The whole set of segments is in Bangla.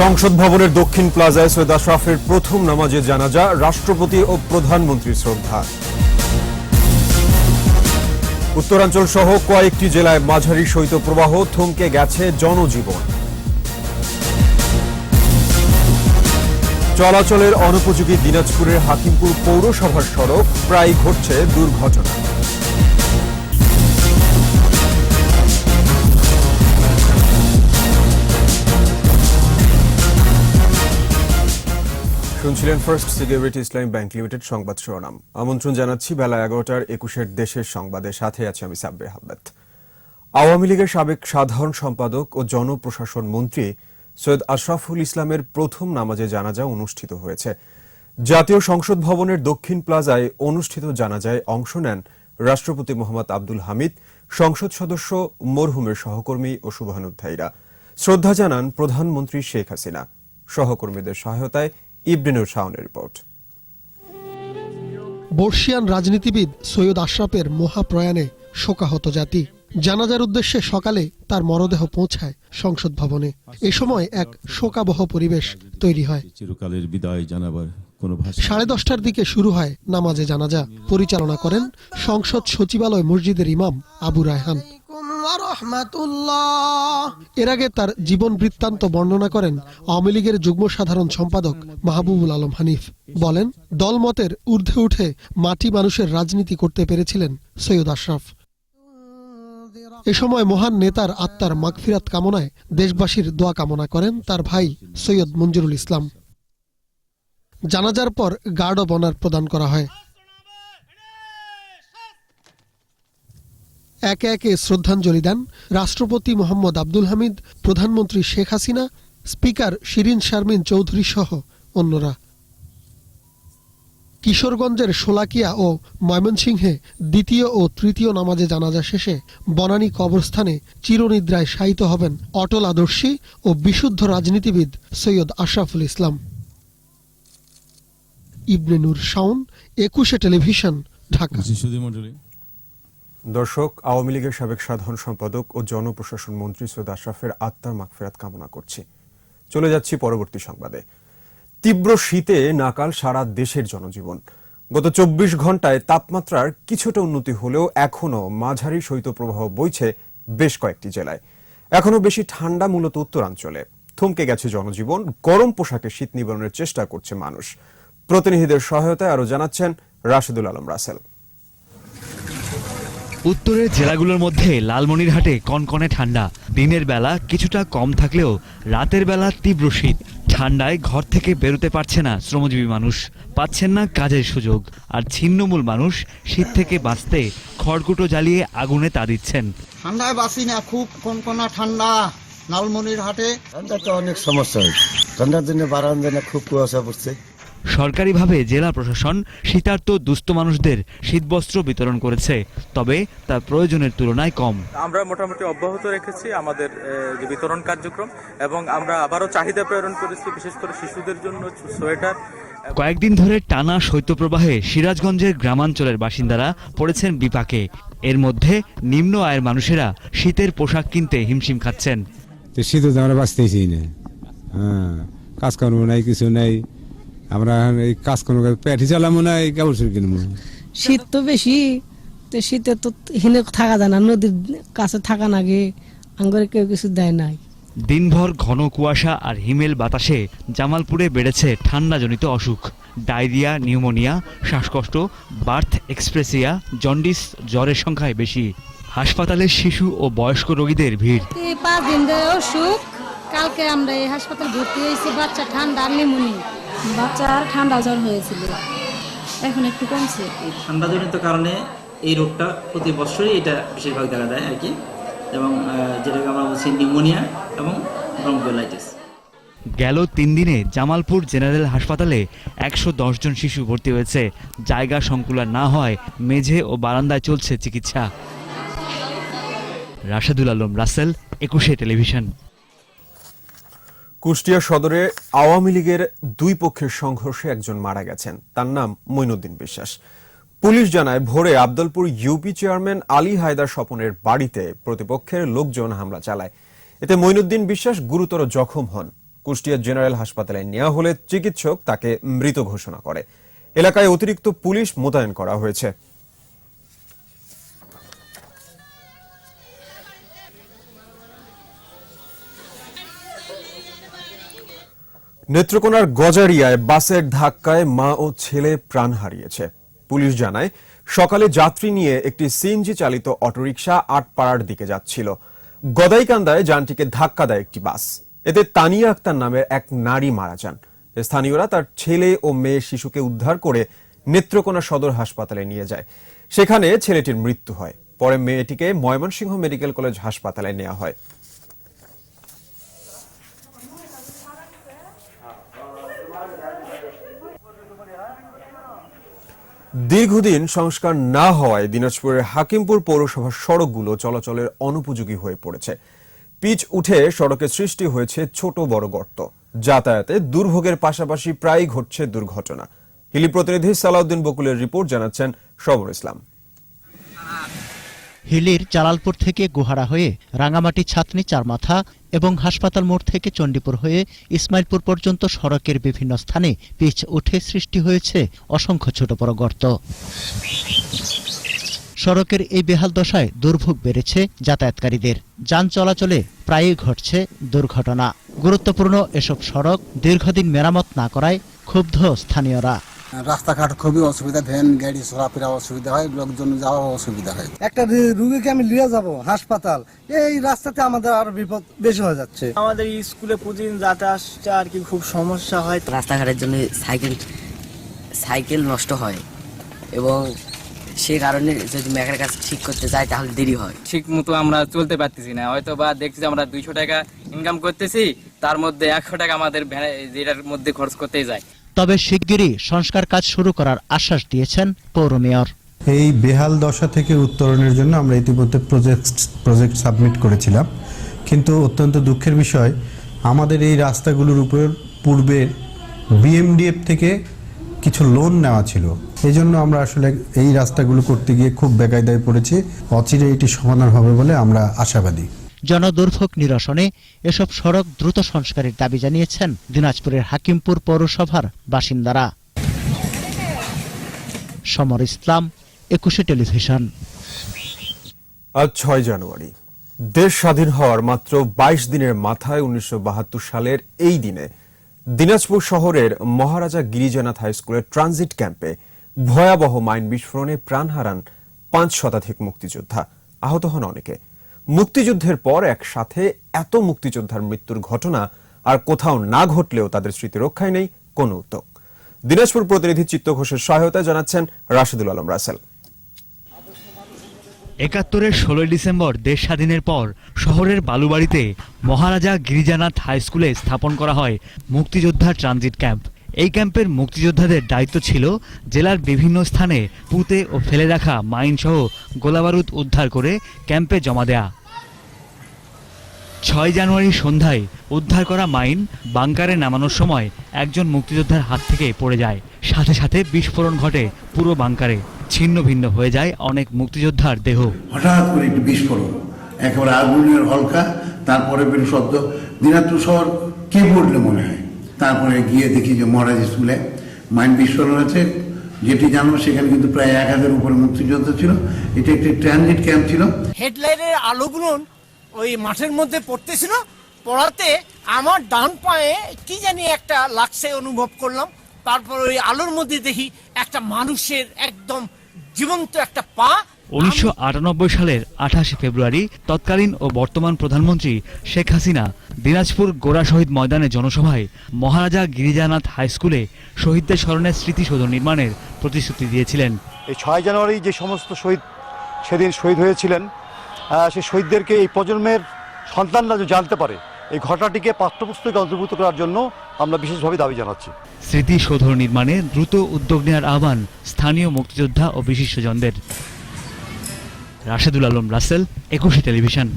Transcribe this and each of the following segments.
সংসদ ভবনের দক্ষিণ প্লাজায় সৈয়দ আশরাফের প্রথম নামাজে জানাজা রাষ্ট্রপতি ও প্রধানমন্ত্রীর শ্রদ্ধা। উত্তরাঞ্চল সহ কয়েকটি জেলায় মাঝারি শৈত্যপ্রবাহ থমকে গেছে জনজীবন। চলাচলের অনুপযোগী দিনাজপুরের হাকিমপুর পৌরসভার সড়ক প্রায় ঘটছে দুর্ঘটনা। শুনছিলেন first security Islami bank limited সংবাদ শিরোনাম। আমন্ত্রণ জানাচ্ছি বেলা এগারোটার একুশের দেশের সংবাদে। সাথে আছে আমি সাব্বির আহমেদ। আওয়ামী লীগের সাবেক সাধারণ সম্পাদক ও জনপ্রশাসন মন্ত্রী সৈয়দ আশরাফুল ইসলামের প্রথম নামাজে জানাজা অনুষ্ঠিত হয়েছে। জাতীয় সংসদ ভবনের দক্ষিণ প্লাজায় অনুষ্ঠিত জানাজায় অংশ নেন রাষ্ট্রপতি মোহাম্মদ আব্দুল হামিদ, সংসদ সদস্য মরহুমের সহকর্মী ও শুভানুধ্যায়ীরা। শ্রদ্ধা জানান প্রধানমন্ত্রী শেখ হাসিনা। সহকর্মীদের সহায়তায় ইবরিনুর শাওনের রিপোর্ট। বর্ষিয়ান রাজনীতিবিদ সৈয়দ আশরাফের মহাপ্রয়াণে শোকাহত জাতি। জানাজার উদ্দেশ্যে সকালে তার মরদেহ পৌঁছায় সংসদ ভবনে। এ সময় এক শোকাবহ পরিবেশ তৈরি হয়। চিরকালের বিদায় জানাবার সাড়ে দশটার দিকে শুরু হয় নামাজে জানাজা। পরিচালনা করেন সংসদ সচিবালয় মসজিদের ইমাম আবু রায়হান। এর আগে তার জীবন বৃত্তান্ত বর্ণনা করেন আওয়ামী লীগের যুগ্ম সাধারণ সম্পাদক মাহবুবুল আলম হানিফ। বলেন, দলমতের ঊর্ধ্বে উঠে মাটি মানুষের রাজনীতি করতে পেরেছিলেন সৈয়দ আশরাফ। এ সময় মহান নেতার আত্মার মাগফিরাত কামনায় দেশবাসীর দোয়া কামনা করেন তার ভাই সৈয়দ মঞ্জুরুল ইসলাম। জানাজার পর গার্ড অব অনার প্রদান করা হয়। একে একে শ্রদ্ধাঞ্জলি দেন রাষ্ট্রপতি মোহাম্মদ আব্দুল হামিদ, প্রধানমন্ত্রী শেখ হাসিনা, স্পিকার শিরিন শারমিন চৌধুরী সহ অন্যরা। কিশোরগঞ্জের শোলাকিয়া ও ময়মনসিংহে দ্বিতীয় ও তৃতীয় নামাজে জানাজা শেষে বনানী কবরস্থানে চিরনিদ্রায় শায়িত হবেন অটল আদর্শী ও বিশুদ্ধ রাজনীতিবিদ সৈয়দ আশরাফুল ইসলাম। ইবনে নূর শাওন, একুশে টেলিভিশন, ঢাকা। দর্শক, আওয়ামী লীগের সাবেক সাধারণ সম্পাদক ও জনপ্রশাসন মন্ত্রী সৈয়দ আশরাফের আত্মার মাগফেরাত কামনা করছি। চলে যাচ্ছি পরবর্তী সংবাদে। তীব্র শীতে নাকাল সারা দেশের জনজীবন। গত চব্বিশ ঘন্টায় তাপমাত্রার কিছুটা উন্নতি হলেও এখনও মাঝারি শৈত্যপ্রবাহ বইছে বেশ কয়েকটি জেলায়। এখনও বেশি ঠান্ডা মূলত উত্তরাঞ্চলে। থমকে গেছে জনজীবন, গরম পোশাকে শীত নিবারণের চেষ্টা করছে মানুষ। প্রতিনিধিদের সহায়তায় আরও জানাচ্ছেন রাশেদুল আলম রাসেল। উত্তরের জেলাগুলোর মধ্যে লালমনিরহাটে কনকনে ঠান্ডা। দিনের বেলা কিছুটা কম থাকলেও রাতের বেলা তীব্র শীত। ঠান্ডায় ঘর থেকে বেরোতে পারছে না শ্রমজীবী মানুষ। পাচ্ছেন না কাজের সুযোগ। আর ছিন্নমূল মানুষ শীত থেকে বাঁচতে খড়কুটো জ্বালিয়ে আগুনে তা দিচ্ছেন। ঠান্ডায় বাসি না খুব কনকনা ঠান্ডা লালমনির হাটে ঠান্ডা তো অনেক সমস্যা হয়েছে। ঠান্ডার জন্য বারান্দায় খুব কুয়াশা পড়ছে। সরকারিভাবে জেলা প্রশাসন শীতার্ত দুস্থ মানুষদের শীতবস্ত্র বিতরণ করেছে তবে তা প্রয়োজনের তুলনায় কম। আমরা মোটামুটি অব্যাহত রেখেছি আমাদের যে বিতরণ কার্যক্রম এবং আমরা আবারও চাহিদা প্রেরণ করেছি বিশেষ করে শিশুদের জন্য সোয়েটার। কয়েকদিন ধরে টানা শৈত্যপ্রবাহে সিরাজগঞ্জের গ্রামাঞ্চলের বাসিন্দারা পড়েছেন বিপাকে। এর মধ্যে নিম্ন আয়ের মানুষেরা শীতের পোশাক কিনতে হিমশিম খাচ্ছেন। তো শীতে তো আমরা বাঁচতেছি না। হ্যাঁ কাজকর্ম নাই কিছু নাই। আমরা এখন এই কাজকর্ম করে পেটি চালামো না এই কাপড় চোপড় কিনবো। শীত তো বেশি তো শীতে তো হিনে থাকা যায় না নদীর কাছে থাকা নাগে আঙ্গরে কেউ কিছু দেয় নাই। দিনভর ঘন কুয়াশা আর হিমেল বাতাসে জামালপুরে বেড়েছে ঠান্ডাজনিত অসুখ। ডায়রিয়া নিউমোনিয়া শ্বাসকষ্ট বার্থ এক্সপ্রেসিয়া জন্ডিস জ্বরের সংখ্যায় বেশি। হাসপাতালে শিশু ও বয়স্ক রোগীদের ভিড়। পাঁচ দিন অসুখ। কালকে আমরা এই হাসপাতাল ভর্তি হয়েছি বাচ্চা ঠান্ডা আর নিমুনি বাচ্চার ঠান্ডা জ্বর হয়েছিল। এখন একটু কমছে। ঠান্ডাজনিত কারণে এই রোগটা প্রতি বছরই এটা বেশিরভাগ দেখা দেয় আর কি। এবং যেটাকে আমরা বলছি নিউমোনিয়া এবং ব্রঙ্কোলাইটিস। গেল তিন দিনে জামালপুর জেনারেল হাসপাতালে একশো জন শিশু ভর্তি হয়েছে। জায়গা সংকুলান না হয় মেঝে ও বারান্দায় চলছে চিকিৎসা। রাশেদুল আলম রাসেল একুশে টেলিভিশন। কুষ্টিয়া সদরে আওয়ামী লীগের দুই পক্ষের সংঘর্ষে একজন মারা গেছেন। তার নাম মইনুদ্দিন বিশ্বাস। পুলিশ জানায়, ভোরে আবদলপুর ইউপি চেয়ারম্যান আলী হায়দার স্বপনের বাড়িতে প্রতিপক্ষের লোকজন হামলা চালায়। এতে মইনুদ্দিন বিশ্বাস গুরুতর জখম হন। কুষ্টিয়া জেনারেল হাসপাতালে নেওয়া হলে চিকিৎসক তাকে মৃত ঘোষণা করে। এলাকায় অতিরিক্ত পুলিশ মোতায়েন করা হয়েছে। নেত্রকোনার গজারিয়ায় বাসের ধাক্কায় মা ও ছেলে প্রাণ হারিয়েছে। পুলিশ জানায়, সকালে যাত্রী নিয়ে একটি সিএনজি চালিত অটোরিকশা আটপাড়ার দিকে যাচ্ছিল। গদাইকান্দায় যানটিকে ধাক্কা দেয় একটি বাস। এতে তানিয়া আক্তার নামের এক নারী মারা যান। স্থানীয়রা তার ছেলে ও মেয়ে শিশুকে উদ্ধার করে নেত্রকোনা সদর হাসপাতালে নিয়ে যায়। সেখানে ছেলেটির মৃত্যু হয়। পরে মেয়েটিকে ময়মনসিংহ মেডিকেল কলেজ হাসপাতালে নেওয়া হয়। দীর্ঘদিন সংস্কার না হওয়ায় দিনাজপুরের হাকিমপুর পৌরসভার সড়কগুলো চলাচলের অনুপযোগী হয়ে পড়েছে। পিচ উঠে সড়কে সৃষ্টি হয়েছে ছোট বড় গর্ত। যাতায়াতে দুর্ভোগের পাশাপাশি প্রায়ই ঘটছে দুর্ঘটনা। হিলি প্রতিনিধি সালাউদ্দিন বকুলের রিপোর্ট জানাচ্ছেন সবর ইসলাম। হিলির জালালপুর থেকে গুহারা হয়ে রাঙামাটি ছাতনি চারমাথা এবং হাসপাতাল মোড় থেকে চণ্ডীপুর হয়ে ইসমাইলপুর পর্যন্ত সড়কের বিভিন্ন স্থানে পিচ উঠে সৃষ্টি হয়েছে অসংখ্য ছোট বড় গর্ত। সড়কের এই বেহাল দশায় দুর্ভোগ বেড়েছে যাতায়াতকারীদের। যান চলাচলে প্রায়ই ঘটছে দুর্ঘটনা। গুরুত্বপূর্ণ এসব সড়ক দীর্ঘদিন মেরামত না করায় ক্ষুব্ধ স্থানীয়রা। রাস্তাঘাট খুবই অসুবিধা ভ্যান গাড়ি চলাফেরা অসুবিধা হয় লোকজন যাওয়া অসুবিধা হয়। একটা রুগীকে আমি নিয়ে যাব হাসপাতাল। এই রাস্তাতে আমাদের আরও বিপদ বেশি হয়ে যাচ্ছে। আমাদের স্কুলে প্রতিদিন যাতায়াতটা আর কি খুব সমস্যা হয়। রাস্তাঘাটের জন্য সাইকেল সাইকেল নষ্ট হয় এবং সেই কারণে যদি মেকার কাছে ঠিক করতে যায় তাহলে দেরি হয়। ঠিক মতো আমরা চলতে পারতেছি না। হয়তো বা দেখছি আমরা দুইশো টাকা ইনকাম করতেছি তার মধ্যে একশো টাকা আমাদের ভ্যানে যেটার মধ্যে খরচ করতেই যায়। তবে শিগগিরই সংস্কার কাজ শুরু করার আশ্বাস দিয়েছেন পৌর মেয়র। এই বেহাল দশা থেকে উত্তরণের জন্য আমরা ইতিমধ্যে প্রজেক্ট প্রজেক্ট সাবমিট করেছিলাম। কিন্তু অত্যন্ত দুঃখের বিষয়, আমাদের এই রাস্তাগুলোর উপর পূর্বের বিএমডিএফ থেকে কিছু লোন নেওয়া ছিল। এই জন্য আমরা আসলে এই রাস্তাগুলো করতে গিয়ে খুব বেকায়দায় পড়েছি। অচিরে এটি সমাধান হবে বলে আমরা আশাবাদী। জনদুর্ভোগ নিরসনে এসব সড়ক দ্রুত সংস্কারের দাবি জানিয়েছেন দিনাজপুরের হাকিমপুর পৌরসভার বাসিন্দারা। সমর ইসলাম, একুশে টেলিভিশন। আজ ছয় জানুয়ারি। দেশ স্বাধীন হওয়ার মাত্র বাইশ দিনের মাথায় উনিশশো বাহাত্তর সালের এই দিনে দিনাজপুর শহরের মহারাজা গিরিজানাথ হাই স্কুলের ট্রানজিট ক্যাম্পে ভয়াবহ মাইন বিস্ফোরণে প্রাণ হারান পাঁচ শতাধিক মুক্তিযোদ্ধা। আহত হন অনেকে। মুক্তিযুদ্ধের পর একসাথে এত মুক্তিযোদ্ধার মৃত্যুর ঘটনা আর কোথাও না ঘটলেও তাদের স্মৃতি রক্ষায় নেই কোনো উদ্যোগ। দিনাজপুর প্রতিনিধি চিত্ত ঘোষের সহায়তায় জানাচ্ছেন রাশেদুল আলম রাসেল। একাত্তরের ষোলোই ডিসেম্বর দেশ স্বাধীনের পর শহরের বালুবাড়িতে মহারাজা গিরিজানাথ হাই স্কুলে স্থাপন করা হয় মুক্তিযোদ্ধা ট্রানজিট ক্যাম্প। এই ক্যাম্পের মুক্তিযোদ্ধাদের দায়িত্ব ছিল জেলার বিভিন্ন স্থানে পুঁতে ও ফেলে রাখা মাইনসহ গোলাবারুদ উদ্ধার করে ক্যাম্পে জমা দেয়া। ছয় জানুয়ারি সন্ধ্যায় উদ্ধার করা মাইন বাংকারে নামানোর সময় একজন মুক্তিযোদ্ধার হাত থেকে পড়ে যায়। সাথে সাথে বিস্ফোরণ ঘটে পুরো বাংকারে। ছিন্ন ভিন্ন হয়ে যায় অনেক মুক্তিযোদ্ধার দেহ। হঠাৎ করে একটি বিস্ফোরণ। একেবারে আগুনের হলকা তারপরে বের শব্দ। দিনাজপুর শহর কে পড়লে মনে হয়? তারপরে গিয়ে দেখি যে মহারাজ স্কুলে মাইন বিস্ফোরণ হয়েছে যেটি জানব সেখানে কিন্তু প্রায় এক হাজার উপরে মুক্তিযোদ্ধা ছিল। এটা একটি ট্রানজিট ক্যাম্প ছিল। হেডলাইটের আলোগুলো ওই মাঠের মধ্যে পড়তেছিল পড়াতে আমার ডান পায়ে কি জানি একটা লাগছে অনুভব করলাম। তারপর ওই আলোর মধ্যে দেখি একটা মানুষের একদম জীবন্ত একটা পা। উনিশশো আটানব্বই সালের আঠাশে ফেব্রুয়ারি তৎকালীন ও বর্তমান প্রধানমন্ত্রী শেখ হাসিনা দিনাজপুর গোড়া শহীদ ময়দানে জনসভায় মহারাজা গিরিজানাথ হাই স্কুলে শহীদদের স্মরণে স্মৃতিসৌধ নির্মাণের প্রতিশ্রুতি দিয়েছিলেন। এই ছয় জানুয়ারি যে সমস্ত শহীদ সেদিন শহীদ হয়েছিলেন সেই শহীদদেরকে এই প্রজন্মের সন্তানরা যে জানতে পারে এই ঘটনাটিকে পাঠ্যপুস্তকে অন্তর্ভুক্ত করার জন্য আমরা বিশেষভাবে দাবি জানাচ্ছি। স্মৃতিসৌধ নির্মাণে দ্রুত উদ্যোগ নেওয়ার আহ্বান স্থানীয় মুক্তিযোদ্ধা ও বিশিষ্টজনদের। রাশেদুল আলম রাসেল একুশে টেলিভিশন।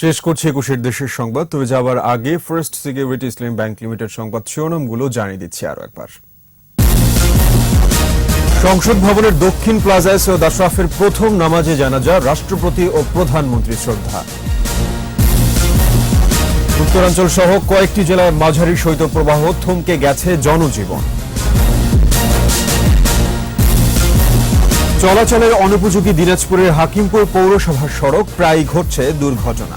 শেষ করছি একুশের দেশের সংবাদ। তবে যাওয়ার আগে first security Islam bank limited সংবাদ শিরোনামগুলো জানিয়ে দিচ্ছি আরও একবার। সংসদ ভবনের দক্ষিণ প্লাজায় সৈয়দ আশরাফের প্রথম নামাজে জানাজা রাষ্ট্রপতি ও প্রধানমন্ত্রী শ্রদ্ধা। উত্তরাঞ্চল সহ কয়েকটি জেলায় মাঝারি শৈত্যপ্রবাহ থমকে গেছে জনজীবন। চলাচলের অনুপযোগী দিনাজপুরের হাকিমপুর পৌরসভার সড়ক প্রায় ঘটছে দুর্ঘটনা।